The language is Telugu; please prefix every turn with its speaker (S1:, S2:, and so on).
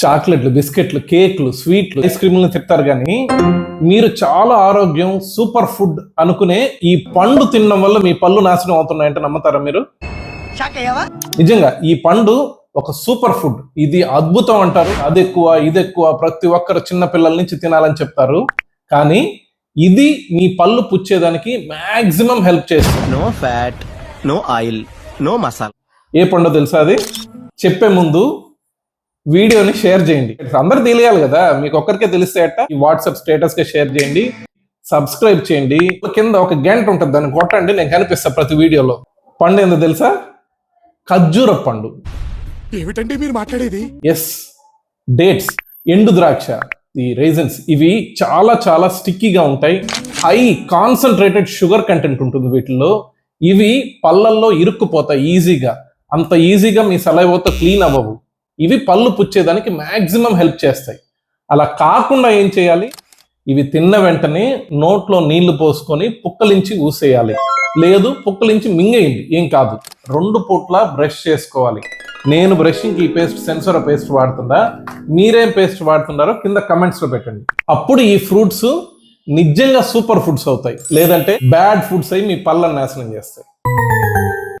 S1: చాక్లెట్లు బిస్కెట్లు కేక్లు స్వీట్లు ఐస్ క్రీమ్లు తింటారు కానీ మీరు చాలా ఆరోగ్యం సూపర్ ఫుడ్ అనుకునే ఈ పండు తినడం వల్ల మీ పళ్ళు నాశనం అవుతున్నాయంటే నమ్ముతారా మీరు? నిజంగా ఈ పండు ఒక సూపర్ ఫుడ్. ఇది అద్భుతం అంటారు. అది ఎక్కువ ఇది ఎక్కువ. ప్రతి ఒక్కరు చిన్న పిల్లల నుంచి తినాలని చెప్తారు. కానీ ఇది మీ పళ్ళు పుచ్చేదానికి మాక్సిమం హెల్ప్ చేస్తుంది.
S2: No fat no oil no masala
S1: ఏ పండు తెలుసా అది? చెప్పే ముందు వీడియోని షేర్ చేయండి. అందరు తెలియాలి కదా మీకు ఒక్కరికే తెలిస్తే అట్ట ఈ వాట్సాప్ స్టేటస్గా షేర్ చేయండి సబ్స్క్రైబ్ చేయండి. కింద ఒక గంట ఉంటుంది దాన్ని కొట్టండి నేను కనిపిస్తా ప్రతి వీడియోలో. పండు ఏందో తెలుసా? ఖర్జూర పండు.
S3: ఏమిటండి మీరు మాట్లాడేది?
S1: ఎస్ డేట్స్ ఎండు ద్రాక్ష ఈ రైజన్స్ ఇవి చాలా చాలా స్టిక్కీగా ఉంటాయి. హై కాన్సన్ట్రేటెడ్ షుగర్ కంటెంట్ ఉంటుంది వీటిల్లో. ఇవి పళ్ళల్లో ఇరుక్కుపోతాయి ఈజీగా అంత ఈజీగా మీ సలైవతో క్లీన్ అవ్వవు. ఇవి పళ్ళు పుచ్చేదానికి మ్యాక్సిమం హెల్ప్ చేస్తాయి. అలా కాకుండా ఏం చేయాలి? ఇవి తిన్న వెంటనే నోట్లో నీళ్ళు పోసుకొని పుక్కలించి ఊసేయాలి. లేదు పుక్కలించి మింగేయండి. ఏం కాదు. రెండు పూట్ల బ్రష్ చేసుకోవాలి. నేను బ్రషింగ్కి ఈ పేస్ట్ సెన్సర్ పేస్ట్ వాడుతుందా? మీరేం పేస్ట్ వాడుతున్నారో కింద కమెంట్స్లో పెట్టండి. అప్పుడు ఈ ఫ్రూట్స్ నిజంగా సూపర్ ఫుడ్స్ అవుతాయి. లేదంటే బ్యాడ్ ఫుడ్స్ అయి మీ పళ్ళని నాశనం చేస్తాయి.